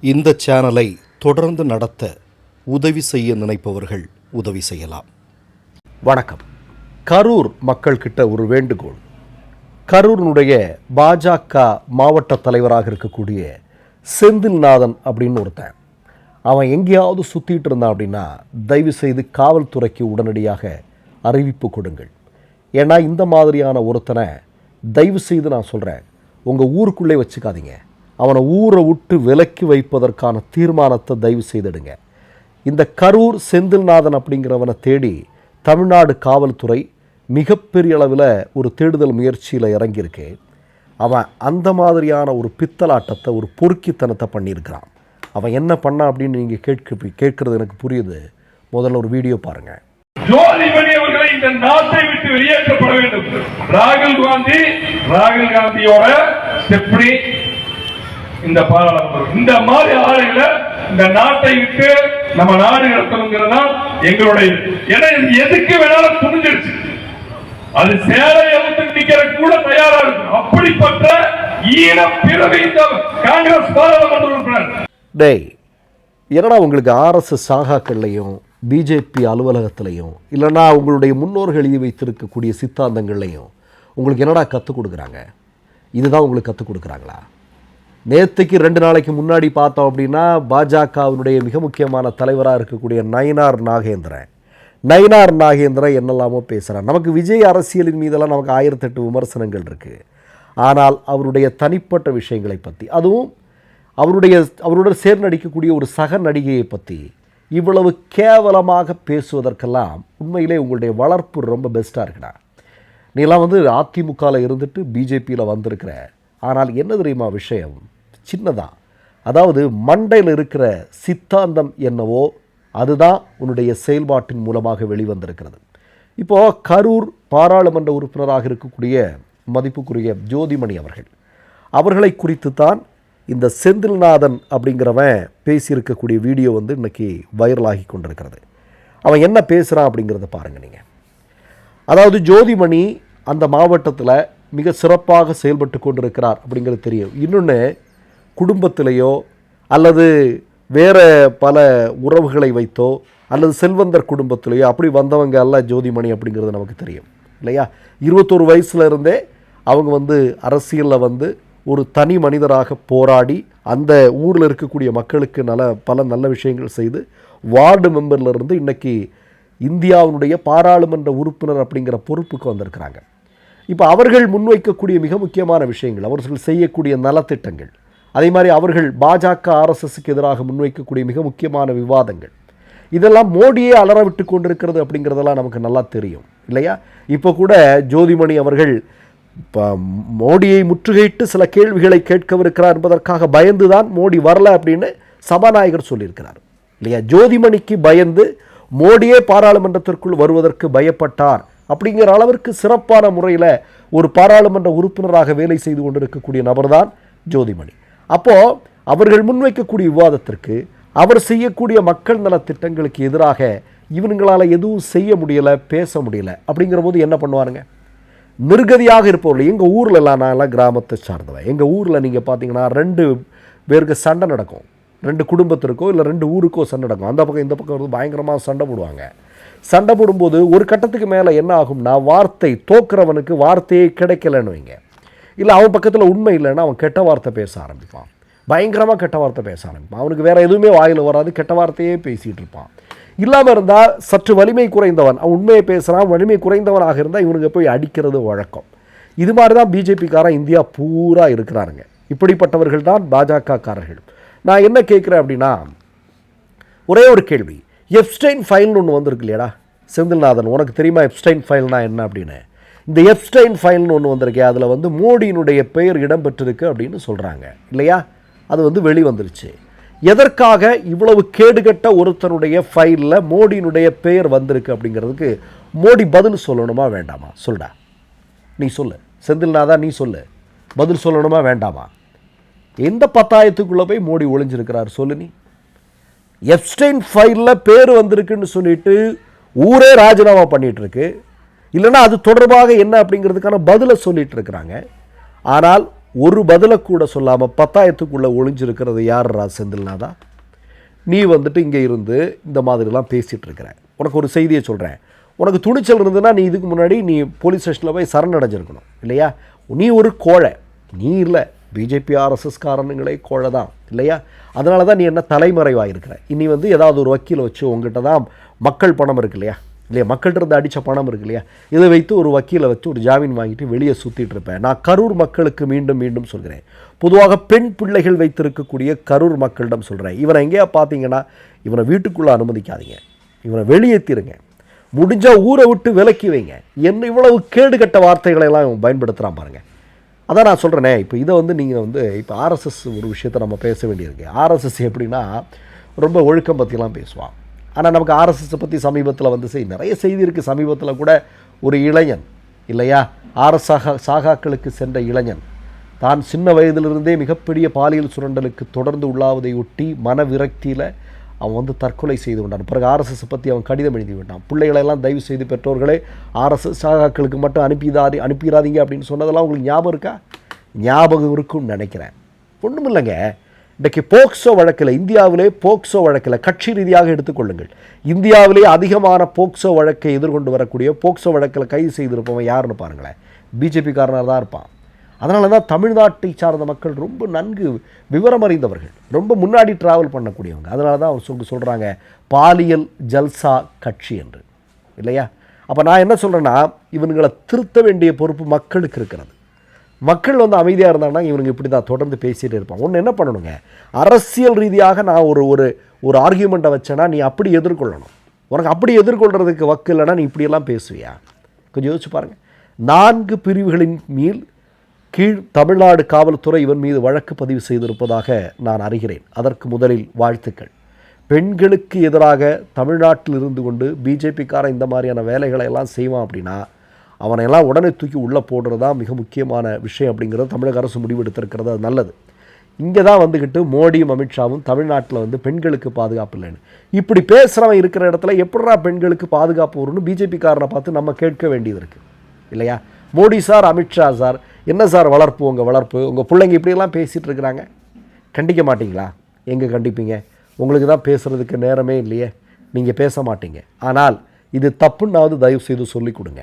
இந்த சேனலை தொடர்ந்து நடத்த உதவி செய்ய நினைப்பவர்கள் உதவி செய்யலாம். வணக்கம். கரூர் மக்கள்கிட்ட ஒரு வேண்டுகோள். கரூரினுடைய பாஜக மாவட்ட தலைவராக இருக்கக்கூடிய செந்தில்நாதன் அப்படின்னு ஒருத்தன். அவன் எங்கேயாவது சுற்றிட்டு இருந்தான் அப்படின்னா தயவு செய்து காவல்துறைக்கு உடனடியாக அறிவிப்பு கொடுங்கள். ஏன்னா இந்த மாதிரியான ஒருத்தனை தயவு செய்து நான் சொல்கிறேன் உங்கள் ஊருக்குள்ளே வச்சுக்காதீங்க. அவனை ஊரை விட்டு விலக்கி வைப்பதற்கான தீர்மானத்தை தயவு செய்திடுங்க. இந்த கரூர் செந்தில்நாதன் அப்படிங்கிறவனை தேடி தமிழ்நாடு காவல்துறை மிகப்பெரிய அளவில் ஒரு தேடுதல் முயற்சியில் இறங்கியிருக்கு. அவன் அந்த மாதிரியான ஒரு பித்தலாட்டத்தை ஒரு பொறுக்கித்தனத்தை பண்ணியிருக்கிறான். அவன் என்ன பண்ணான் அப்படின்னு நீங்கள் கேட்க கேட்குறது எனக்கு புரியுது. முதல்ல ஒரு வீடியோ பாருங்கள் ஜோதிமணி அவர்களை இந்த நாட்டை விட்டு வெளியேற்றப்பட வேண்டும். ராகுல் காந்தி ராகுல் காந்தியோட ஸ்டெப்னி இந்த பாராளுமன்றம். இந்த மாதிரி ஆளுகளை இந்த நாட்டை விட்டு நம்ம நாடு நடத்தணுங்கிறது எங்களுடைய ஏன்னா எதுக்கு வேணாலும் துணிஞ்சிருச்சு அது சேலை எழுத்து நிக்கிற கூட தயாரா இருக்கு அப்படிப்பட்ட ஈன பிறவி இந்த காங்கிரஸ் பாராளுமன்ற உறுப்பினர். டேய் என்னடா உங்களுக்கு ஆர்எஸ்எஸ் சாகாக்கள்லையும் பிஜேபி அலுவலகத்திலையும் இல்லைனா உங்களுடைய முன்னோர்கள் எழுதி வைத்திருக்கக்கூடிய சித்தாந்தங்கள்லையும் உங்களுக்கு என்னடா கற்றுக் கொடுக்குறாங்க? இதுதான் உங்களுக்கு கற்றுக் கொடுக்குறாங்களா? நேற்றுக்கு ரெண்டு நாளைக்கு முன்னாடி பார்த்தோம் அப்படின்னா பாஜகவினுடைய மிக முக்கியமான தலைவராக இருக்கக்கூடிய நயினார் நாகேந்திரன். நயினார் நாகேந்திரன் என்னெல்லாமோ பேசுகிறார் நமக்கு விஜய் அரசியலின் மீதெல்லாம் நமக்கு ஆயிரத்தெட்டு விமர்சனங்கள் இருக்குது ஆனால் அவருடைய தனிப்பட்ட விஷயங்களை பற்றி அதுவும் அவருடைய அவருடன் சேர்ந்து நடிக்கக்கூடிய ஒரு சக நடிகையை பற்றி இவ்வளவு கேவலமாக பேசுவதற்கெல்லாம் உண்மையிலே உங்களுடைய வளர்ப்பு ரொம்ப பெஸ்ட்டாக இருக்குடா. நீலாம் வந்து அதிமுகவில் இருந்துட்டு பிஜேபியில் வந்திருக்கிற ஆனால் என்ன தெரியுமா விஷயம்? சின்னதா. அதாவது மண்டையில் இருக்கிற சித்தாந்தம் என்னவோ அதுதான் உன்னுடைய செயல்பாட்டின் மூலமாக வெளிவந்திருக்கிறது. இப்போது கரூர் பாராளுமன்ற உறுப்பினராக இருக்கக்கூடிய மதிப்புக்குரிய ஜோதிமணி அவர்கள் அவர்களை குறித்து தான் இந்த செந்தில்நாதன் அப்படிங்கிறவன் பேசியிருக்கக்கூடிய வீடியோ வந்து இன்றைக்கி வைரலாகி கொண்டிருக்கிறது. அவன் என்ன பேசுகிறான் அப்படிங்கிறத பாருங்கள் நீங்கள் அதாவது ஜோதிமணி அந்த மாவட்டத்தில் மிக சிறப்பாக செயல்பட்டு கொண்டிருக்கிறார் அப்படிங்கிறது தெரியும். இன்னொன்று குடும்பத்திலேயோ அல்லது வேறு பல உறவுகளை வைத்தோ அல்லது செல்வந்தர் குடும்பத்திலேயோ அப்படி வந்தவங்க அல்ல ஜோதிமணி அப்படிங்கிறது நமக்கு தெரியும் இல்லையா? இருபத்தொரு வயசுல இருந்தே அவங்க வந்து அரசியலில் வந்து ஒரு தனி மனிதராக போராடி அந்த ஊரில் இருக்கக்கூடிய மக்களுக்கு நல்ல பல நல்ல விஷயங்கள் செய்து வார்டு மெம்பர்லேருந்து இன்றைக்கி இந்தியாவினுடைய பாராளுமன்ற உறுப்பினர் அப்படிங்கிற பொறுப்புக்கு வந்திருக்கிறாங்க. இப்போ அவர்கள் முன்வைக்கக்கூடிய மிக முக்கியமான விஷயங்கள் அவர்கள் செய்யக்கூடிய நலத்திட்டங்கள் அதே மாதிரி அவர்கள் பாஜக ஆர்எஸ்எஸ்க்கு எதிராக முன்வைக்கக்கூடிய மிக முக்கியமான விவாதங்கள். இதெல்லாம் மோடியே அலற விட்டு கொண்டிருக்கிறது அப்படிங்கிறதெல்லாம் நமக்கு நல்லா தெரியும் இல்லையா? இப்போ கூட ஜோதிமணி அவர்கள் இப்போ மோடியை முற்றுகையிட்டு சில கேள்விகளை கேட்கவிருக்கிறார் என்பதற்காக பயந்து தான் மோடி வரல அப்படின்னு சபாநாயகர் சொல்லியிருக்கிறார் இல்லையா? ஜோதிமணிக்கு பயந்து மோடியே பாராளுமன்றத்திற்குள் வருவதற்கு பயப்பட்டார் அப்படிங்கிற அளவிற்கு சிறப்பான முறையில் ஒரு பாராளுமன்ற உறுப்பினராக வேலை செய்து கொண்டிருக்கக்கூடிய நபர்தான் ஜோதிமணி. அப்போது அவர்கள் முன்வைக்கக்கூடிய விவாதத்திற்கு அவர் செய்யக்கூடிய மக்கள் நல திட்டங்களுக்கு எதிராக இவனுங்களால் எதுவும் செய்ய முடியலை பேச முடியல அப்படிங்கிற போது என்ன பண்ணுவாருங்க? நிர்கதியாக இருப்பவர்கள் எங்கள் ஊரில் எல்லாம் நான்லாம் கிராமத்தை சார்ந்தவன். எங்கள் ஊரில் நீங்கள் பார்த்தீங்கன்னா ரெண்டு பேருக்கு சண்டை நடக்கும். ரெண்டு குடும்பத்திற்கோ இல்லை ரெண்டு ஊருக்கோ சண்டை நடக்கும். அந்த பக்கம் இந்த பக்கம் வந்து பயங்கரமாக சண்டை போடுவாங்க. சண்டை போடும்போது ஒரு கட்டத்துக்கு மேலே என்ன ஆகும்னா வார்த்தை தோக்குறவனுக்கு வார்த்தையே கிடைக்கலன்னு வைங்க. இல்லை அவன் பக்கத்தில் உண்மை இல்லைன்னா அவன் கெட்ட வார்த்தை பேச ஆரம்பிப்பான். பயங்கரமாக கெட்ட வார்த்தை பேச ஆரம்பிப்பான். அவனுக்கு வேறு எதுவுமே வாயில் வராது கெட்ட வார்த்தையே பேசிகிட்டு இருப்பான். இல்லாமல் இருந்தால் சற்று வலிமை குறைந்தவன் அவன் உண்மையை பேசுகிறான் வலிமை குறைந்தவனாக இருந்தால் இவனுக்கு போய் அடிக்கிறது வழக்கம். இது மாதிரி தான் பிஜேபிக்காரன் இந்தியா பூரா இருக்கிறாருங்க இப்படிப்பட்டவர்கள் தான் பாஜகக்காரர்கள். நான் என்ன கேட்குறேன் அப்படின்னா ஒரே ஒரு கேள்வி. எப்ஸ்டைன் ஃபைல்னு ஒன்று வந்திருக்கு இல்லையாடா? செந்தில்நாதன் உனக்கு தெரியுமா எப்ஸ்டைன் ஃபைல்னா என்ன அப்படின்னு? இந்த எப்ஸ்டைன் ஃபைல்னு ஒன்று வந்திருக்கே அதில் வந்து மோடியினுடைய பெயர் இடம்பெற்றிருக்கு அப்படின்னு சொல்கிறாங்க இல்லையா? அது வந்து வெளிவந்துருச்சு. எதற்காக இவ்வளவு கேடுகட்ட ஒருத்தனுடைய ஃபைலில் மோடியினுடைய பெயர் வந்திருக்கு அப்படிங்கிறதுக்கு மோடி பதில் சொல்லணுமா வேண்டாமா? சொல்டா. நீ சொல்லு. செந்தில்நாதா நீ சொல்லு. பதில் சொல்லணுமா வேண்டாமா? எந்த பத்தாயத்துக்குள்ளே போய் மோடி ஒளிஞ்சிருக்கிறார் சொல்லு நீ. எப்ஸ்டைன் ஃபைலில் பேர் வந்திருக்குன்னு சொல்லிட்டு ஊரே ராஜினாமா பண்ணிகிட்ருக்கு இல்லைன்னா அது தொடர்பாக என்ன அப்படிங்கிறதுக்கான பதிலை சொல்லிட்டு இருக்கிறாங்க ஆனால் ஒரு பதிலை கூட சொல்லாமல் பத்தாயிரத்துக்குள்ளே ஒளிஞ்சிருக்கிறது யார்ரா செந்தில்நாதா? நீ வந்துட்டு இங்கே இருந்து இந்த மாதிரிலாம் பேசிகிட்டு இருக்கிற உனக்கு ஒரு செய்தியை சொல்கிறேன் உனக்கு துணிச்சல் இருந்ததுன்னா நீ இதுக்கு முன்னாடி நீ போலீஸ் ஸ்டேஷனில் போய் சரணடைஞ்சிருக்கணும். இல்லையா? நீ ஒரு கோழை. நீ இல்லை. பிஜேபி ஆர்எஸ்எஸ் காரணங்களே கோழை தான். இல்லையா? அதனால தான் நீ என்ன தலைமறைவாக இருக்கிற இனி வந்து ஏதாவது ஒரு வக்கீலை வச்சு உங்ககிட்ட தான் மக்கள் பணம் இருக்கு இல்லையா? இல்லையா? மக்கள்கிட்ட இருந்து அடித்த பணம் இருக்கு இல்லையா? இதை வைத்து ஒரு வக்கீலை வச்சு ஒரு ஜாமீன் வாங்கிட்டு வெளியே சுற்றிட்டு இருப்பேன். நான் கரூர் மக்களுக்கு மீண்டும் மீண்டும் சொல்கிறேன். பொதுவாக பெண் பிள்ளைகள் வைத்திருக்கக்கூடிய கரூர் மக்களிடம் சொல்கிறேன் இவனை எங்கேயா பார்த்தீங்கன்னா இவனை வீட்டுக்குள்ளே அனுமதிக்காதீங்க. இவனை வெளியேற்றிருங்க முடிஞ்சால் ஊரை விட்டு விலக்கி வைங்க. என்ன இவ்வளவு கேடு கட்ட வார்த்தைகளை எல்லாம் இவன் பயன்படுத்துகிறான் பாருங்கள் அதான் நான் சொல்கிறேனே இப்போ இதை வந்து நீங்கள் வந்து இப்போ ஆர்எஸ்எஸ் ஒரு விஷயத்தை நம்ம பேச வேண்டியிருக்கு. ஆர்எஸ்எஸ் எப்படின்னா ரொம்ப ஒழுக்கம் பற்றிலாம் பேசுவான். ஆனால் நமக்கு ஆர்எஸ்எஸை பற்றி சமீபத்தில் வந்து செய் நிறைய செய்தி இருக்குது சமீபத்தில் கூட ஒரு இளைஞன் இல்லையா? ஆர்எஸ்ஆக சாகா சாகாக்களுக்கு சென்ற இளைஞன். தான் சின்ன வயதிலிருந்தே மிகப்பெரிய பாலியல் சுரண்டலுக்கு தொடர்ந்து உள்ளாவதை ஒட்டி மன விரக்தியில் அவன் வந்து தற்கொலை செய்து கொண்டான். பிறகு ஆர்எஸ்எஸ் பற்றி அவன் கடிதம் எழுதி விட்டான். பிள்ளைகளெல்லாம் தயவு செய்து பெற்றோர்களே ஆர்எஸ்எஸ் சாகாக்களுக்கு மட்டும் அனுப்பிதாரி அனுப்பிடாதீங்க அப்படின்னு சொன்னதெல்லாம் உங்களுக்கு ஞாபகம் இருக்கா? ஞாபகம் இருக்கும்னு நினைக்கிறேன். ஒன்றும் இல்லைங்க இன்றைக்கு போக்சோ வழக்கில் இந்தியாவிலே போக்சோ வழக்கில் கட்சி ரீதியாக எடுத்துக்கொள்ளுங்கள் இந்தியாவிலே அதிகமான போக்சோ வழக்கை எதிர்கொண்டு வரக்கூடிய போக்சோ வழக்கில் கைது செய்திருப்பவன் யாருன்னு பாருங்களேன். பிஜேபிக்காரனாக தான் இருப்பான். அதனால தான் தமிழ்நாட்டை சார்ந்த மக்கள் ரொம்ப நன்கு விவரம் அறிந்தவர்கள். ரொம்ப முன்னாடி டிராவல் பண்ணக்கூடியவங்க. அதனால தான் அவங்க சொல் சொல்கிறாங்க பாலியல் ஜல்சா கட்சி என்று. இல்லையா? அப்போ நான் என்ன சொல்கிறேன்னா இவனுங்களை திருத்த வேண்டிய பொறுப்பு மக்களுக்கு இருக்கிறது. மக்கள் வந்து அமைதியாக இருந்தாங்கன்னா இவனுங்க இப்படி தான் தொடர்ந்து பேசிகிட்டே இருப்பான் ஒன்று என்ன பண்ணணுங்க? அரசியல் ரீதியாக நான் ஒரு ஒரு ஒரு ஆர்கியூமெண்ட்டை வச்சேன்னா நீ அப்படி எதிர்கொள்ளணும். உனக்கு அப்படி எதிர்கொள்கிறதுக்கு வக்கு இல்லைன்னா நீ இப்படியெல்லாம் பேசுவியா? கொஞ்சம் யோசிச்சு பாருங்கள் நான்கு பிரிவுகளின் மீள் கீழ் தமிழ்நாடு காவல்துறை இவன் மீது வழக்கு பதிவு செய்திருப்பதாக நான் அறிகிறேன். அதற்கு முதலில் வாழ்த்துக்கள். பெண்களுக்கு எதிராக தமிழ்நாட்டில் இருந்து கொண்டு பிஜேபிக்காரன் இந்த மாதிரியான வேலைகளை எல்லாம் செய்வான் அப்படின்னா அவனை எல்லாம் உடனே தூக்கி உள்ளே போடுறது தான் மிக முக்கியமான விஷயம் அப்படிங்கிறது தமிழக அரசு முடிவெடுத்திருக்கிறது. அது நல்லது. இங்கே தான் வந்துக்கிட்டு மோடியும் அமித்ஷாவும் தமிழ்நாட்டில் வந்து பெண்களுக்கு பாதுகாப்பு இல்லைன்னு. இப்படி பேசுகிறவன் இருக்கிற இடத்துல எப்படா பெண்களுக்கு பாதுகாப்பு வரும்னு பிஜேபிக்காரனை பார்த்து நம்ம கேட்க வேண்டியது இருக்குது இல்லையா? மோடி சார் அமித்ஷா சார் என்ன சார் வளர்ப்பு? உங்கள் வளர்ப்பு உங்கள் பிள்ளைங்க இப்படியெல்லாம் பேசிகிட்டு இருக்கிறாங்க. கண்டிக்க மாட்டிங்களா? எங்கே கண்டிப்பீங்க? உங்களுக்கு தான் பேசுகிறதுக்கு நேரமே இல்லையே. நீங்கள் பேச மாட்டீங்க. ஆனால் இது தப்புன்னாவது தயவு செய்து சொல்லிக் கொடுங்க.